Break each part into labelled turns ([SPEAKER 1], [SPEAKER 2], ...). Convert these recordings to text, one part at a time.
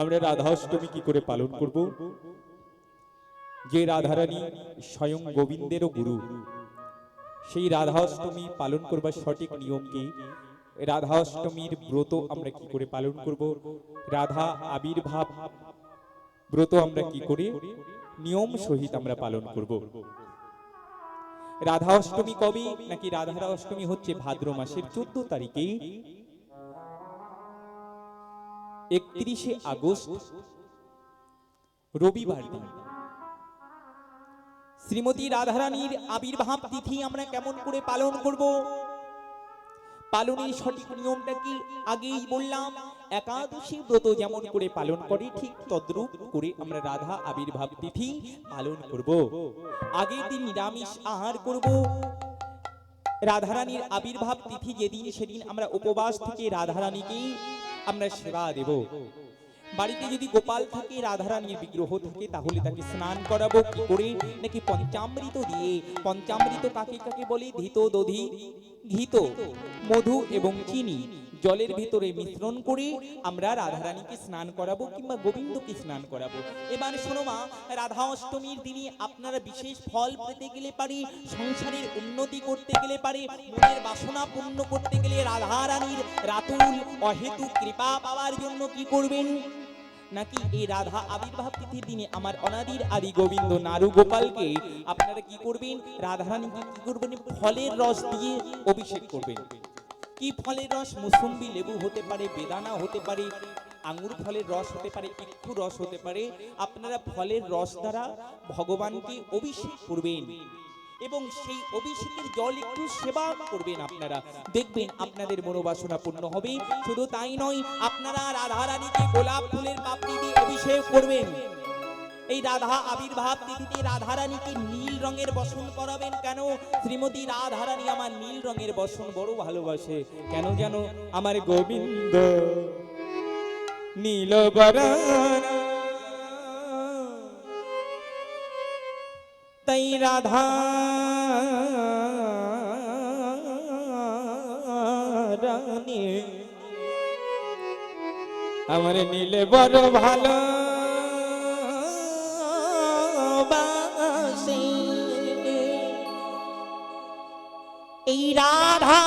[SPEAKER 1] আমরা রাধাষ্টমী কি করে পালন করব? যে রাধারানী স্বয়ং গোবিন্দেরও গুরু, সেই রাধাষ্টমী পালন করবার সঠিক নিয়ম কি? রাধাষ্টমীর ব্রত আমরা কি করে পালন করব? রাধা আবির্ভাব ব্রত আমরা কি করে? নিয়ম সহিত আমরা পালন করব। রাধা অষ্টমী কবে? নাকি রাধা অষ্টমী হচ্ছে ভাদ্র মাসের চোদ্দ তারিখে? একত্রিশে আগস্ট, রবিবার দিন। শ্রীমতী রাধারানীর আবির্ভাব তিথি আমরা কেমন করে পালন করব? পালনের সঠিক নিয়মটা কি? আগেই বললাম, একাদশী ব্রত যেমন করে পালন করে, ঠিক তদ্রূপ করে আমরা রাধা আবির্ভাব তিথি পালন করব। আগের দিন নিরামিষ আহার করব। রাধারানীর আবির্ভাব তিথি যেদিন, সেদিন আমরা উপবাস থেকে রাধারানীকেই আমরা সেবা দেব। বাড়িতে যদি গোপাল থাকে রাধারানীর বিগ্রহ থাকে, তাহলে তাকে স্নান করাবো। কি করে? নাকি পঞ্চামৃত দিয়ে। পঞ্চামৃত কাকে কাকে বলে? ধৃত, দধি, ঘিত, মধু এবং চিনি। জলের ভিতরে মিশ্রণ করে আমরা রাধারানীকে স্নান করাবো কিংবা গোবিন্দকে স্নান করাবো। এবার শোনো মা, রাধা অষ্টমীর দিনে আপনারা বিশেষ ফল পেতে গেলে পারে, সংসারের উন্নতি করতে গেলে পারে, মনের বাসনা পূর্ণ করতে গেলে রাধা রানীর রাতুল অহেতু কৃপা পাওয়ার জন্য কি করবেন? নাকি এই রাধা আবির্ভাব তিথির দিনে আমার অনাদির আদি গোবিন্দ নারু গোপালকে আপনারা কি করবেন? রাধারানীকে কি করবেন? ফলের রস দিয়ে অভিষেক করবেন। কি ফলের রস? মুসুম্বি লেবু হতে পারে, বেদানা হতে পারে, আঙুর ফলের রস হতে পারে, ইক্ষু রস হতে পারে। আপনারা ফলের রস দ্বারা ভগবানকে অভিষেক করবেন এবং সেই অভিষেকের জল একটু সেবা করবেন আপনারা। দেখবেন আপনাদের মনোবাসনা পূর্ণ হবে। শুধু তাই নয়, আপনারা রাধারানীকে গোলাপ ফুলের পাপড়ি দিয়ে অভিষেক করবেন। এই রাধা আবির্ভাব তিথিতে রাধারানীকে নীল রঙের বসন করাবেন কেন? শ্রীমতী রাধারানী আমার নীল রঙের বসন বড় ভালোবাসে। কেন যেন আমার গোবিন্দ নীল তাই রাধা রানী, আমার নীলে বড় ভালো এই রাধা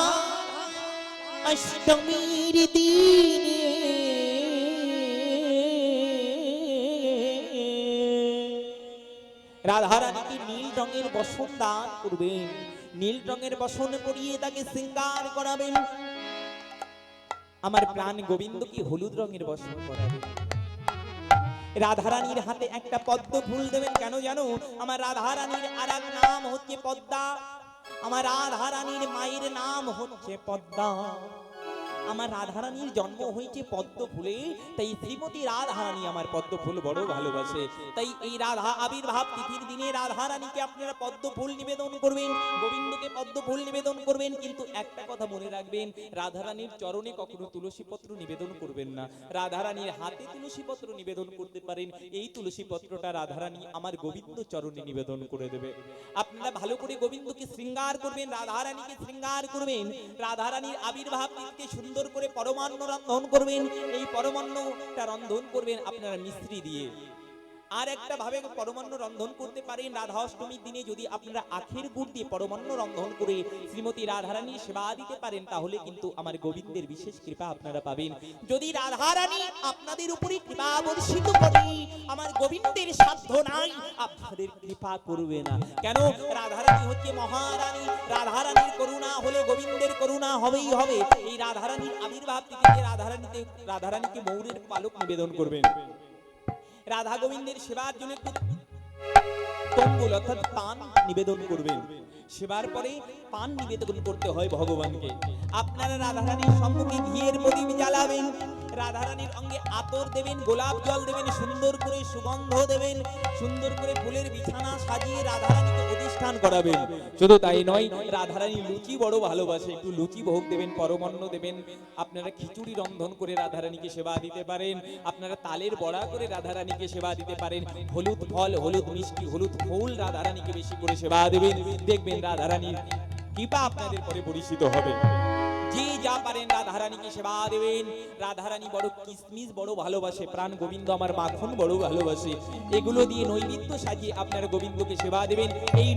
[SPEAKER 1] অষ্টমীর দিনে রাধারানীকে নীল রঙের বসন দান করবেন। নীল রঙের বসন পরিয়ে তাকে শৃঙ্গার করাবেন। আমার প্রাণ গোবিন্দকে হলুদ রঙের বসন করাবেন। রাধারানীর হাতে একটা পদ্ম ফুল দেবেন। কেন জানো? আমার রাধারানীর আর এক নাম হচ্ছে পদ্মা। আমার রাধারানীর মায়ের নাম হচ্ছে পদ্মা। আমার রাধারানীর জন্ম হয়েছে পদ্ম ফুলে তাই শ্রীমতী রাধারানী আমার পদ্ম ফুল বড় ভালোবাসে। তাই এই রাধা আবির্ভাব তিথির দিনে রাধারানীকে আপনারা পদ্ম ফুল নিবেদন করবেন, গোবিন্দকে পদ্ম ফুল নিবেদন করবেন, কিন্তু একটা কথা মনে রাখবেন, রাধারানীর চরণে কখনো তুলসী পত্র নিবেদন করবেন না। রাধারানীর হাতে তুলসী পত্র নিবেদন করতে পারেন, এই তুলসী পত্রটা রাধারানী আমার গোবিন্দ চরণে নিবেদন করে দেবে। আপনারা ভালো করে গোবিন্দকে শৃঙ্গার করবেন, রাধারানীকে শৃঙ্গার করবেন, রাধারানীর আবির্ভাব তিথিতে সুন্দর করে পরমান্ন রন্ধন করবেন এই পরমান্নটা রন্ধন করবেন আপনারা মিস্ত্রি দিয়ে। আর একটা ভাবে পরমান্ন রন্ধন করতে পারেন। রাধা অষ্টমীর দিনে যদি আপনারা আখের গুড় দিয়ে পরমান্ন রন্ধন করে শ্রীমতী রাধারানীর সেবা দিতে পারেন, তাহলে কিন্তু আমার গোবিন্দের বিশেষ কৃপা আপনারা পাবেন। যদি রাধারানী আপনাদের উপরে কৃপা বর্ষিত করে, আমার গোবিন্দের সাধ্য নাই, আপনাদের কৃপা করবে না। কেন? রাধারানী হচ্ছে মহারানী। রাধারানীর করুণা হলে গোবিন্দের করুণা হবেই হবে। এই রাধারানীর আবির্ভাব তিথিতে রাধারানীতে রাধারানীকে মৌরের পালক নিবেদন করবেন। রাধা গোবিন্দের সেবার জন্য কম্বল অর্থাৎ পান নিবেদন করবেন। সেবার পরে পান নিবেদন করতে হয় ভগবানকে। আপনারা রাধারানীর সম্মুখে ঘিয়ের প্রদীপ জ্বালাবেন। রাধারানীর অঙ্গে আতর দেবেন, গোলাপ জল দেবেন, সুন্দর করে সুগন্ধ দেবেন, সুন্দর করে ফুলের বিছানা সাজিয়ে রাধারানীকে প্রতিষ্ঠান করাবেন। শুধু তাই নয়, রাধারানী লুচি বড় ভালোবাসে, একটু লুচি ভোগ দেবেন, পরমান্ন দেবেন। আপনারা খিচুড়ি রন্ধন করে রাধারানীকে সেবা দিতে পারেন, আপনারা তালের বড়া করে রাধারানীকে সেবা দিতে পারেন, হলুদ ফল, হলুদ মিষ্টি, হলুদ ফুল রাধারানীকে বেশি করে সেবা দেবেন। দেখবেন রাধারানীর কৃপা আপনাদের পরে পরিচিত হবে। যে যা পারেন রাধারানীকে সেবা দেবেন। রাধারানী বড় কিসমিস, বড় ভালোবাসে, প্রাণ গোবিন্দ আমার মাখন বড় ভালোবাসে। এগুলো দিয়ে নৈবেদ্য সাজিয়ে আপনারা গোবিন্দকে সেবা দেবেন। এই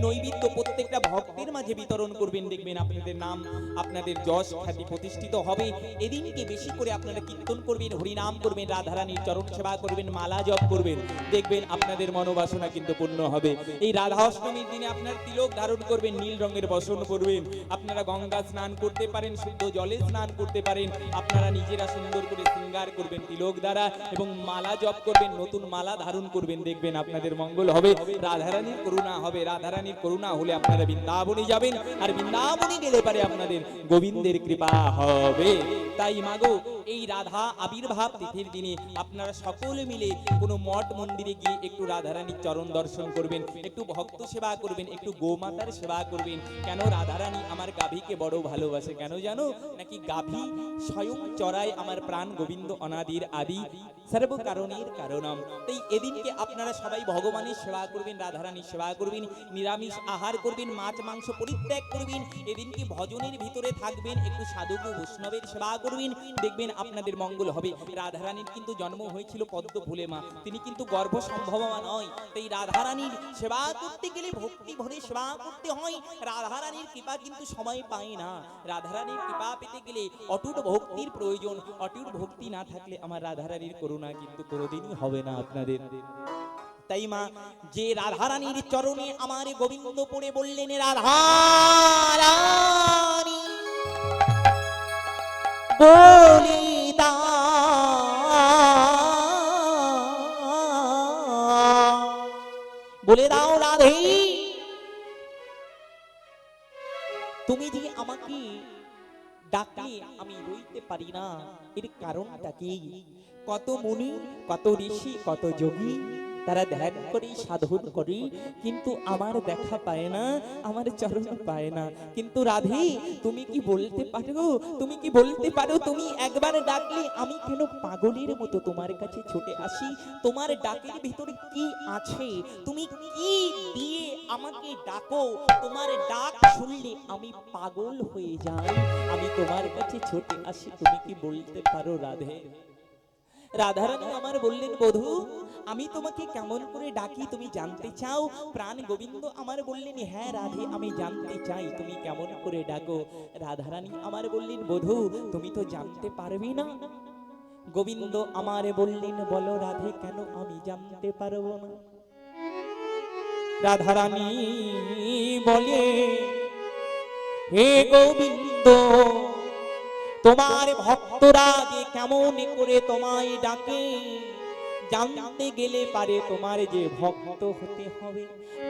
[SPEAKER 1] প্রত্যেকটা ভক্তের মাঝে বিতরণ করবেন। দেখবেন আপনাদের নাম, আপনাদের যশ খ্যাতি প্রতিষ্ঠিত হবে। এদিনকে বেশি করে আপনারা কীর্তন করবেন, হরিনাম করবেন, রাধারানীর চরণ সেবা করবেন, মালা জপ করবেন। দেখবেন আপনাদের মনোবাসনা কিন্তু পূর্ণ হবে। এই রাধা অষ্টমীর দিনে আপনারা তিলক ধারণ করবেন, নীল রঙের বসন করবেন। আপনারা গঙ্গা স্নান করতে পারেন, শুদ্ধ জলে স্নান করতে পারেন। আপনারা নিজেরা সুন্দর করে শৃঙ্গার করবেন তিলক দ্বারা এবং মালা জপ করবেন, নতুন মালা ধারণ করবেন। দেখবেন আপনাদের মঙ্গল হবে। রাধারানীর করুণা হবে। রাধারানীর করুণা হলে আপনারা বৃন্দাবনে যাবেন। আর বৃন্দাবনে গেলে পারে আপনাদের গোবিন্দের কৃপা হবে। তাই মাগো এই রাধা আবির্ভাব তিথির দিনে আপনারা সকলে মিলে কোনো মঠ মন্দিরে গিয়ে একটু রাধারানীর চরণ দর্শন করবেন, একটু ভক্ত সেবা করবেন, একটু গোমাতার সেবা করবেন। কেন রাধারানী আমার গাভীকে বড় ভালোবাসে কেন জানো? নাকি গাভী স্বয়ং চড়ায় আমার প্রাণ গোবিন্দ অনাদির আদি সর্ব কারণের কারণম। তাই এদিনকে আপনারা সবাই ভগবানের সেবা করবেন, রাধারানীর সেবা করবেন, নিরামিষ আহার করবেন, মাছ মাংস পরিত্যাগ করবেন। এদিনকে ভজনের ভিতরে থাকবেন, একটু সাধক বৈষ্ণবের সেবা করবেন। দেখবেন আপনাদের মঙ্গল হবে। রাধারানীর কিন্তু জন্ম হয়েছিল পদ্ম ফুলে, মা। তিনি কিন্তু গর্ভ সম্ভবা নয়। তাই রাধারানীর সেবা করতে গেলে ভক্তি ভরে সেবা করতে হয়। রাধারানীর কৃপা কিন্তু সময় পায় না। রাধারানীর কৃপা পেতে গেলে অটুট ভক্তির প্রয়োজন। অটুট ভক্তি না থাকলে আমার রাধারানীর করুণা কিন্তু কোনোদিনই হবে না আপনাদের। তাই, মা, যে রাধারানীর চরণে আমার গোবিন্দ পড়ে বললেন, রাধারানী, বলি বলে দাও রাধে। তুমি যে আমাকে ডাকলে আমি রইতে পারি না, এর কারণটা কি? কত মুনি, কত ঋষি, কত যোগী তারা ধ্যান করে, সাধন করে, কিন্তু আমার দেখা পায় না, আমার চরণ পায় না। কিন্তু রাধে, তুমি কি বলতে পারো? তুমি কি বলতে পারো? তুমি একবার ডাকলে আমি কেন পাগলের মতো তোমার কাছে ছুটে আসি? তোমার ডাকের ভিতরে কি আছে? তুমি কি দিয়ে আমাকে ডাকো? তোমার ডাক শুনলে আমি পাগল হয়ে যাই। আমি তোমার কাছে ছুটে আসি, তুমি কি বলতে পারো রাধে? রাধারানী আমার বললেন, বধূ, আমি তোমাকে কেমন করে ডাকি তুমি জানতে চাও? প্রাণ গোবিন্দ আমার বললেন হ্যাঁ রাধে, আমি জানতে চাই তুমি কেমন করে ডাকো। রাধারানী আমার বললেন, বধূ, তুমি তো জানতে পারবি না। গোবিন্দ আমার বললেন, বলো রাধে, কেন আমি জানতে পারব না? রাধারানী বলে, হে গোবিন্দ তোমার ভক্তরা যে কেমন করে তোমায় ডাকে জানতে গেলে পারে তোমার যে ভক্ত হতে হবে।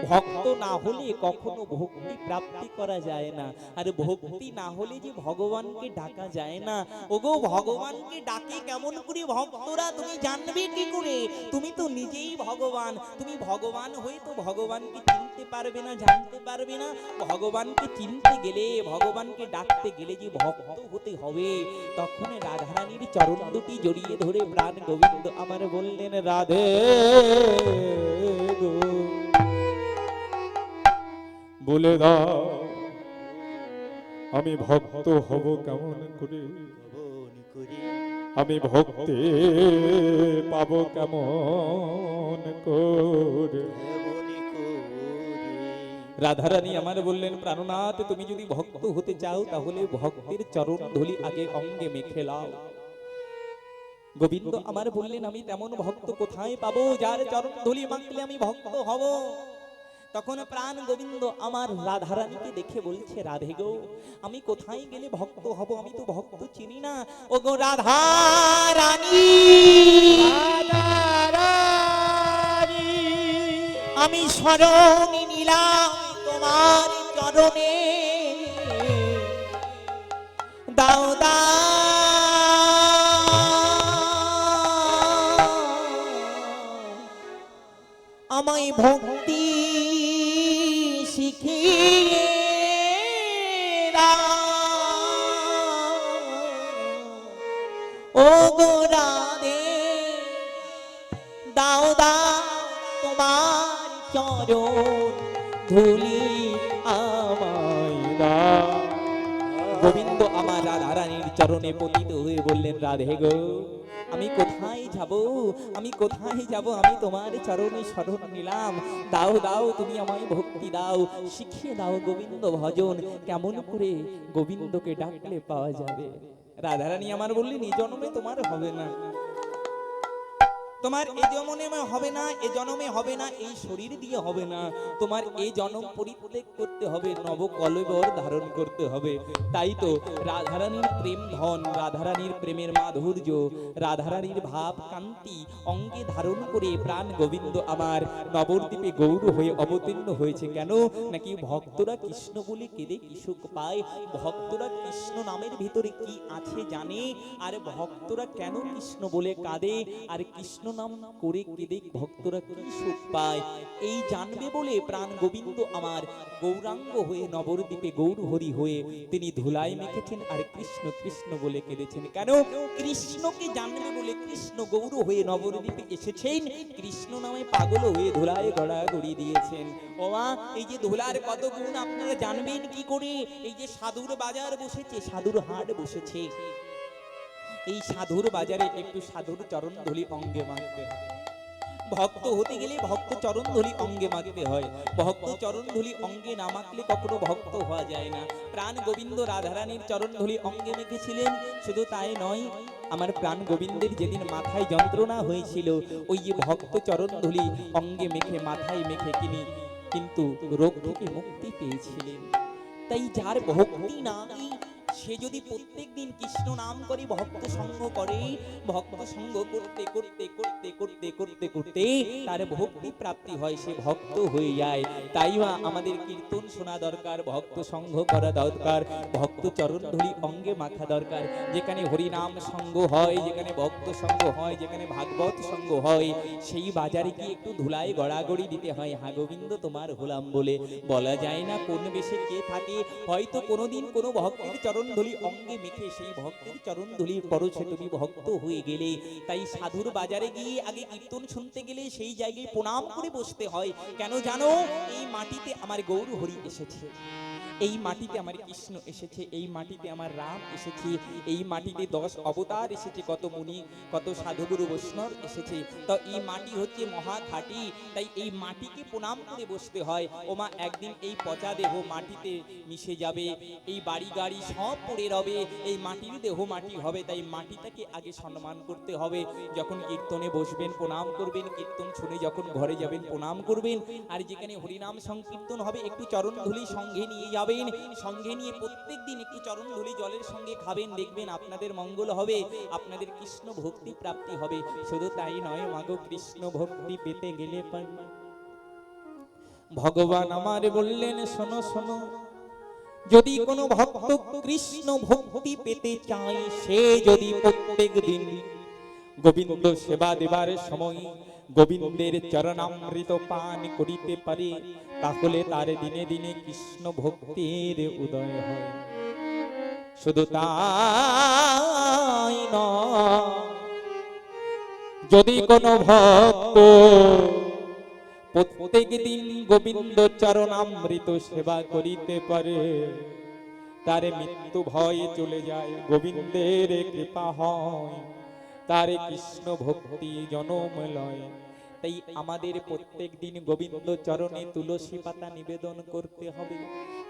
[SPEAKER 1] ভক্ত না হলে কখনো ভক্তি প্রাপ্তি করা যায় না। আর ভক্তি না হলে যে ভগবানকে ডাকা যায় না। ওগো, ভগবানকে ডাকে কেমন করে ভক্তরা? তুমি জানবে কি করে? তুমি তো নিজেই ভগবান। তুমি ভগবান হয়ে তো ভগবানকে চিনতে পারবে না, জানতে পারবে না। ভগবানকে চিনতে গেলে, ভগবানকে ডাকতে গেলে যে ভক্ত হতে হবে, তখন রাধারানীর চরণ দুটি জড়িয়ে ধরে প্রাণ গোবিন্দ আমার বললেন রাধে গো।
[SPEAKER 2] বলে দাও আমি ভক্ত হব কেমন করে? আমি ভক্তি পাব কেমন করে?
[SPEAKER 3] করে?
[SPEAKER 1] রাধারানী আমার বললেন প্রাণনাথ তুমি যদি ভক্ত হতে চাও তাহলে ভক্তের চরণ ধুলি আগে অঙ্গে মেখে লাও। গোবিন্দ আমার বললেন, আমি তেমন ভক্ত কোথায় পাবো? যার চরণ ধুলি মাখলে আমি ভক্ত হব। তখন প্রাণ গোবিন্দ আমার রাধারানীকে দেখে বলছে, রাধে গো, আমি কোথায় গেলে ভক্ত হব? আমি তো ভক্ত চিনি না। ও গো রাধারানী, আমি স্মরণে নিলাম তোমার চরণে। তোমার চরণ ধুলি আমায় গোবিন্দ আমার রাধারানীর চরণে পতিত হয়ে বললেন, রাধে গো, আমি কোথায় যাব? আমি কোথায় যাব? আমি তোমার চরণে শরণ নিলাম। দাও দাও, তুমি আমায় ভক্তি দাও। শিখিয়ে দাও গোবিন্দ ভজন। কেমন করে গোবিন্দকে ডাকলে পাওয়া যাবে? রাধারানী আমার বললেন, এই জন্মে তোমার হবে না। তোমার এই জন্মে হবে না, এ জন্মে হবে না, এই শরীর দিয়ে হবে না। তোমার এই জন্ম পরিত্যাগ করতে হবে নব কলবর ধারণ করতে হবে। তাই তো রাধারানীর প্রেম ধন, রাধারানীর প্রেমের মাধুর্য, রাধারানীর ভাব কান্তি অঙ্গে ধারণ করে প্রাণ গোবিন্দ আমার নবদ্বীপে গৌর হয়ে অবতীর্ণ হয়েছে। কেন? নাকি ভক্তরা কৃষ্ণ বলে কেঁদে কি সুখ পায়? ভক্তরা কৃষ্ণ নামের ভিতরে কি আছে জানে? আর ভক্তরা কেন কৃষ্ণ বলে কাঁদে? আর কৃষ্ণ নাম করে কেঁদে ভক্তরা কি সুখ পায়? এই জানবে বলে প্রাণ গোবিন্দ আমার গৌরাঙ্গ হয়ে নবদ্বীপে গৌর হরি হয়ে তিনি ধুলায় মেখেছেন আর কৃষ্ণ কৃষ্ণ বলে কেঁদেছেন। কেন? কৃষ্ণকে জানবে বলে কৃষ্ণ গৌর হয়ে নবদ্বীপে এসেছেন। কৃষ্ণ নামে পাগল হয়ে ধুলায় গড়াগড়ি দিয়েছেন। ও মা, এই যে ধুলার কত গুণ আপনারা জানবেন কি করে? এই যে সাধুর বাজার বসেছে সাধুর হাট বসেছে। এই সাধুর বাজারে একটু সাধুর চরণ ধুলি অঙ্গে মাখতে ভক্ত হতে গেলে ভক্ত চরণ ধুলি অঙ্গে মাখতে হয়। ভক্ত চরণ ধুলি অঙ্গে না মাখলে কখনো ভক্ত হওয়া যায় না। প্রাণ গোবিন্দ রাধারানীর চরণ ধুলি অঙ্গে মেখেছিলেন, শুধু তাই নয়, আমার প্রাণ গোবিন্দের যেদিন মাথায় যন্ত্রণা হয়েছিল, ওই যে ভক্ত চরণ ধুলি অঙ্গে মেখে, মাথায় মেখে তিনি কিন্তু রোগ থেকে মুক্তি পেয়েছিলেন। তাই যার ভক্তি নাই সে যদি প্রত্যেক দিন কৃষ্ণ নাম করে ভক্ত সঙ্গ করে, ভক্ত সঙ্গ করতে করতে করতে করতে করতে করতে তার ভক্তি প্রাপ্তি হয়, সে ভক্ত হয়ে যায়। তাই বা আমাদের কীর্তন শোনা দরকার, ভক্ত সঙ্গ করা দরকার, ভক্ত চরণ ধরি অঙ্গে মাখা দরকার। যেখানে হরিনাম সঙ্গ হয়, যেখানে ভক্ত সঙ্গ হয়, যেখানে ভাগবত সঙ্গ হয়, সেই বাজারে গিয়ে একটু ধুলায় গড়াগড়ি দিতে হয়। হা গোবিন্দ, তোমার হলাম বলে। বলা যায় না কোন বেশে কে থাকে। হয়তো কোনোদিন কোনো ভক্তের চরণ ধুলি অঙ্গে মেখে সেই ভক্তের চরণ ধুলির পরশে তুমি ভক্ত হয়ে গেলে। তাই সাধুর বাজারে গিয়ে আগে কীর্তন শুনতে গেলে সেই জায়গায় প্রণাম করে বসতে হয়। কেন জানো? এই মাটিতে আমার গৌর হরি এসেছে। এই মাটিতে আমার কৃষ্ণ এসেছে, এই মাটিতে আমার রাম এসেছে, এই মাটিতে দশ অবতার এসেছে, কত মুনি, কত সাধুগুরু বৈষ্ণব এসেছে। তো এই মাটি হচ্ছে মহা খাঁটি তাই এই মাটিকে প্রণাম করে বসতে হয়। ওমা, একদিন এই পচা দেহ মাটিতে মিশে যাবে, এই বাড়ি গাড়ি সব পড়ে রবে, এই মাটির দেহ মাটি হবে, তাই মাটিটাকে আগে সম্মান করতে হবে। যখন কীর্তনে বসবেন, প্রণাম করবেন, কীর্তন শুনে যখন ঘরে যাবেন, প্রণাম করবেন। আর যেখানে হরিনাম সংকীর্তন হবে, একটু চরণ ধুলি সঙ্গে নিয়ে যাবেন সঙ্গে নিয়ে প্রত্যেক দিন একটু চরণ ধুলি জলের সঙ্গে খাবেন, দেখবেন আপনাদের মঙ্গল হবে, আপনাদের কৃষ্ণ ভক্তি প্রাপ্তি হবে। শুধু তাই নয়, মাগো কৃষ্ণ ভক্তি পেতে গেলে পাই ভগবান আমার বললেন, শোনো শোনো, যদি কোনো ভক্ত কৃষ্ণ ভক্তি পেতে চায়, সে যদি প্রত্যেক দিন গোবিন্দ সেবা দেবার সময় গোবিন্দের চরণামৃত পান করিতে পারে, তাহলে তার দিনে দিনে কৃষ্ণ ভক্তির উদয় হয়। শুধু তাই যদি কোনো ভক্ত প্রত্যেক দিন গোবিন্দ চরণামৃত সেবা করিতে পারে, তার মৃত্যু ভয়ে চলে যায়। গোবিন্দের কৃপা হয়। তার কৃষ্ণ ভক্তি জনম লয় তাই আমাদের প্রত্যেক দিন গোবিন্দ চরণে তুলসী পাতা নিবেদন করতে হবে।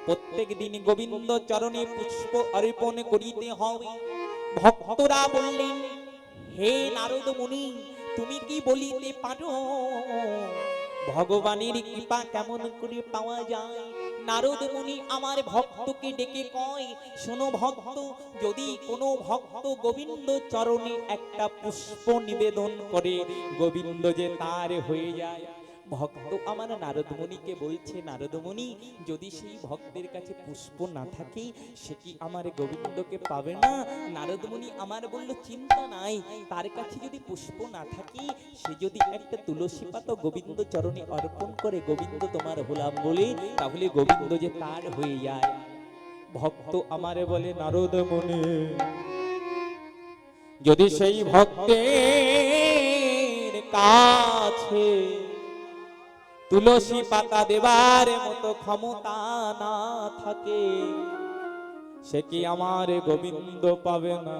[SPEAKER 1] প্রত্যেক দিন গোবিন্দ চরণে পুষ্প অর্পণ করিতে হবে। ভক্তরা বললেন, হে নারদ মুনি, তুমি কি বলিতে পারো? ভগবানের কৃপা কেমন করে পাওয়া যায়? নারদ মুনি আমার ভক্তকে ডেকে কয়, শোনো ভক্ত, যদি কোনো ভক্ত গোবিন্দ চরণে একটা পুষ্প নিবেদন করে, গোবিন্দ যে তার হয়ে যায় ভক্ত আমার নারদমণিকে বলছে, নারদমণি, যদি সেই ভক্তের কাছে পুষ্প না থাকে, সে কি আমার গোবিন্দকে পাবে না? নারদমণি আমার বলল, চিন্তা নাই, তার কাছে যদি পুষ্প না থাকে, সে যদি একটা তুলসী পাতা গোবিন্দ চরণে অর্পণ করে, গোবিন্দ তোমার হলাম বলে, তাহলে গোবিন্দ যে তার হয়ে যায়। ভক্ত আমারে বলে নারদ মনে যদি সেই ভক্তের কাছে তুলসী পাতা দেবার মতো ক্ষমতা না থাকে। সে কি আমার গোবিন্দ পাবে না?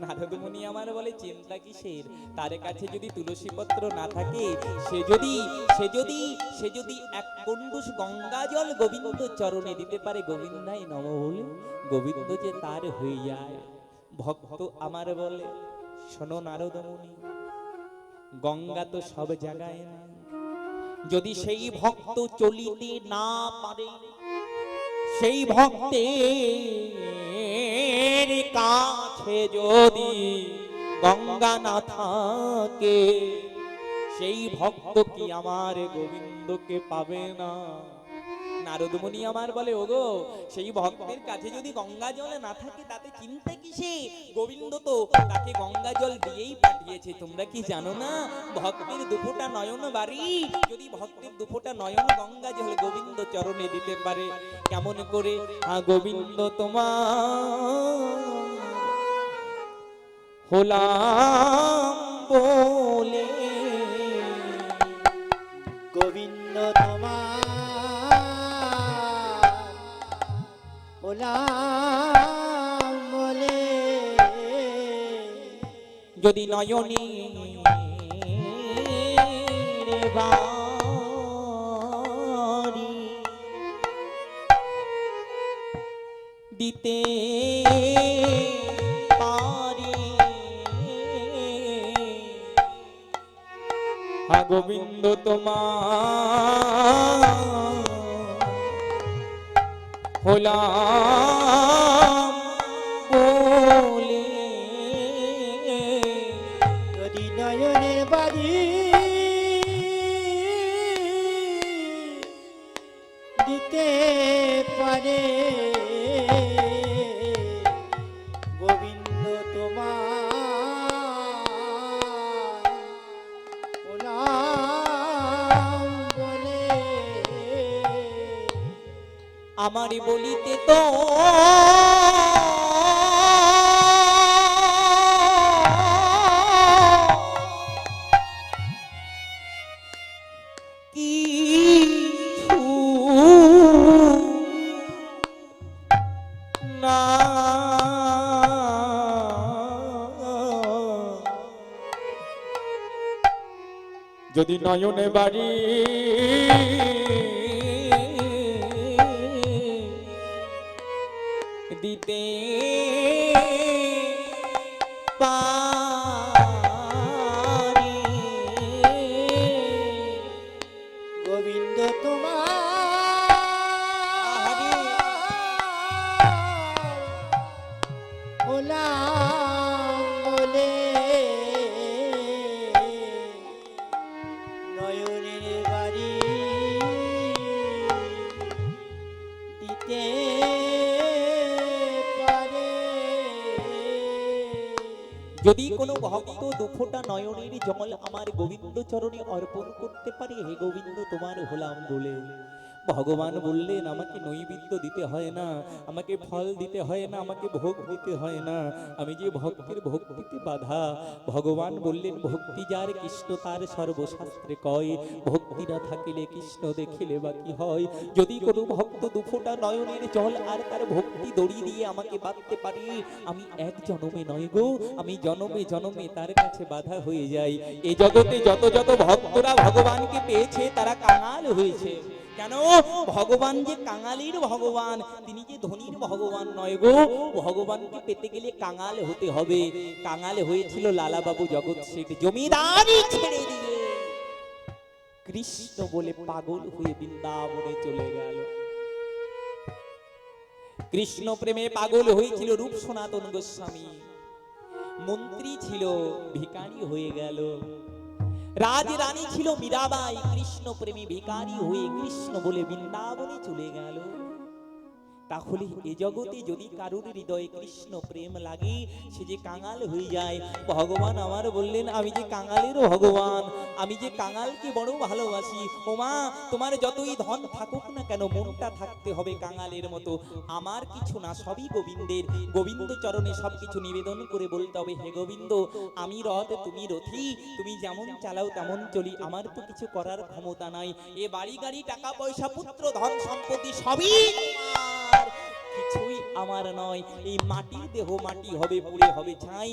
[SPEAKER 1] নারদ মুনি আমার বলে, চিন্তা কিসের? তার কাছে যদি তুলসী পত্র না থাকে, সে যদি সে যদি সে যদি এক কুণ্ডুস গঙ্গা জল গোবিন্দ চরণে দিতে পারে, গোবিন্দাই নম বলে, গোবিন্দ যে তার হয়ে যায়। ভক্ত আমার বলে, শোনো নারদ মুনি গঙ্গা তো সব জায়গায় নাই। যদি সেই ভক্ত চলিতে না পারে, সেই ভক্তের কাছে যদি গঙ্গা না থাকে সেই ভক্ত কি আমার গোবিন্দকে পাবে না? নারদমণি আমার বলে, ওগো, সেই ভক্তের কাছে যদি গঙ্গা জল না থাকে, তাতে চিন্তা কিসে? গোবিন্দ তো তাকে গঙ্গা জল দিয়েই পাঠিয়েছে। তোমরা কি জানো না? ভক্তের দুফোটা নয়ন বাড়ি। যদি ভক্তের দুফোটা নয়ন গঙ্গা জল গোবিন্দ চরণে দিতে পারে, কেমন করে? হা, গোবিন্দ তোমার হলাম
[SPEAKER 3] ওলাম বলে।
[SPEAKER 1] যদি নয়নে বাড়ি দিতে পারি। হা গোবিন্দ তোমার হলাম আমারই বলিতে তো
[SPEAKER 2] যদি নয়নে বাড়ি
[SPEAKER 1] দিতে। পারি দুফোটা নয়নের জল আমার গোবিন্দ চরণে অর্পণ করতে পারি। হে গোবিন্দ তোমার হলাম বলে ভগবান বললেন, আমাকে নৈবেদ্য দিতে হয় না, আমাকে ফল দিতে হয় না, আমাকে ভোগ দিতে হয় না। আমি যে ভক্তের ভক্তিতে বাধা। ভগবান বললেন, ভক্তি যার কৃষ্ণ, তার সর্বশাস্ত্রে কয়, ভক্তি না থাকিলে কৃষ্ণ দেখিলে বাকি হয়? যদি কোনো ভক্ত দুফোটা নয়নের জল আর তার ভক্তি দড়ি দিয়ে আমাকে বাঁধতে পারি, আমি এক জনমে নয় গো, আমি জনমে জনমে তার কাছে বাধা হয়ে যাই। এ জগতে যত যত ভক্তরা ভগবানকে পেয়েছে, তারা কাঙাল হয়েছে। কেন? ভগবান যে কাঙালির ভগবান, তিনি যে ধনীর ভগবান নয় গো। ভগবানকে পেতে গেলে কাঙাল হতে হবে। কাঙাল হয়েছিল লালাবাবু জগৎ শেঠ জমিদারি ছেড়ে দিয়ে। কৃষ্ণ বলে পাগল হয়ে বৃন্দাবনে চলে গেল। কৃষ্ণ প্রেমে পাগল হয়েছিল রূপ সনাতন গোস্বামী। মন্ত্রী ছিল, ভিখারি হয়ে গেল। রাজ রানী ছিল মীরাবাই কৃষ্ণ প্রেমী ভিকারী হয়ে কৃষ্ণ বলে বৃন্দাবনে চলে গেল। তাহলে এ জগতে যদি কারুর হৃদয়ে কৃষ্ণ প্রেম লাগে, সে যে কাঙাল হয়ে যায়। ভগবান আমার বললেন, আমি যে কাঙালের ভগবান, আমি যে কাঙালকে বড় ভালোবাসি ওমা তোমার যতই ধন থাকুক না কেন, মনটা থাকতে হবে কাঙালের মতো। আমার কিছু না, সবই গোবিন্দের। গোবিন্দ চরণে সবকিছু নিবেদন করে বলতে হবে, হে গোবিন্দ, আমি রথ, তুমি রথি, তুমি যেমন চালাও তেমন চলি। আমার তো কিছু করার ক্ষমতা নাই। এ বাড়ি গাড়ি, টাকা পয়সা, পুত্র ধন সম্পত্তি সবই কিছুই আমার নয়। এই মাটির দেহ মাটি হবে পুড়ে হবে ছাই।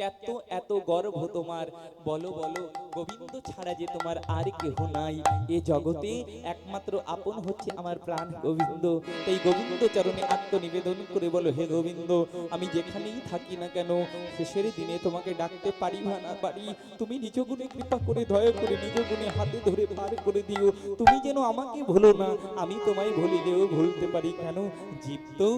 [SPEAKER 1] কত এত গর্ব তোমার। বলো বলো, গোবিন্দ ছাড়া যে তোমার আর কেহ নাই। এ জগতে একমাত্র আপন হচ্ছে আমার প্রাণ গোবিন্দ। তাই গোবিন্দ চরণে আত্মনিবেদন করে বলো, হে গোবিন্দ, আমি যেখানেই থাকি না কেন, শেষের দিনে তোমাকে ডাকতে পারি বা না পারি। তুমি নিজ গুণে কৃপা করে, দয়া করে নিজ গুণে হাতে ধরে পার করে দিও। তুমি যেন আমাকে ভুলো না, আমি তোমায় ভুলিলেও ভুলতে পারি কেন? জীব তো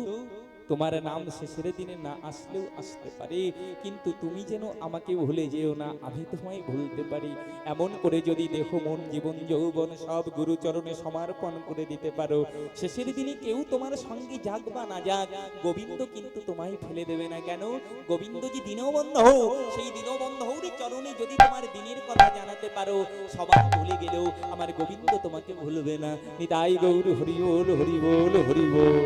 [SPEAKER 1] তোমার নাম শেষের দিনে না আসলেও আসতে পারে, কিন্তু তুমি যেন আমাকে ভুলে যেও না, আমি তোমায় ভুলতে পারি। এমন করে যদি দেহ, মন, জীবন, যৌবন সব গুরুচরণে সমর্পণ করে দিতে পারো, শেষের দিনে কেউ তোমার সঙ্গে যাক বা না যাক, গোবিন্দ কিন্তু তোমায় ফেলে দেবে না কেন? গোবিন্দ যে দীনবন্ধ হও সেই দীনবন্ধ হৌরি চরণে যদি তোমার দিনের কথা জানাতে পারো, সবাই ভুলে গেলেও আমার গোবিন্দ তোমাকে ভুলবে না। নিতাই গৌর, হরি বল হরি বল হরি বল।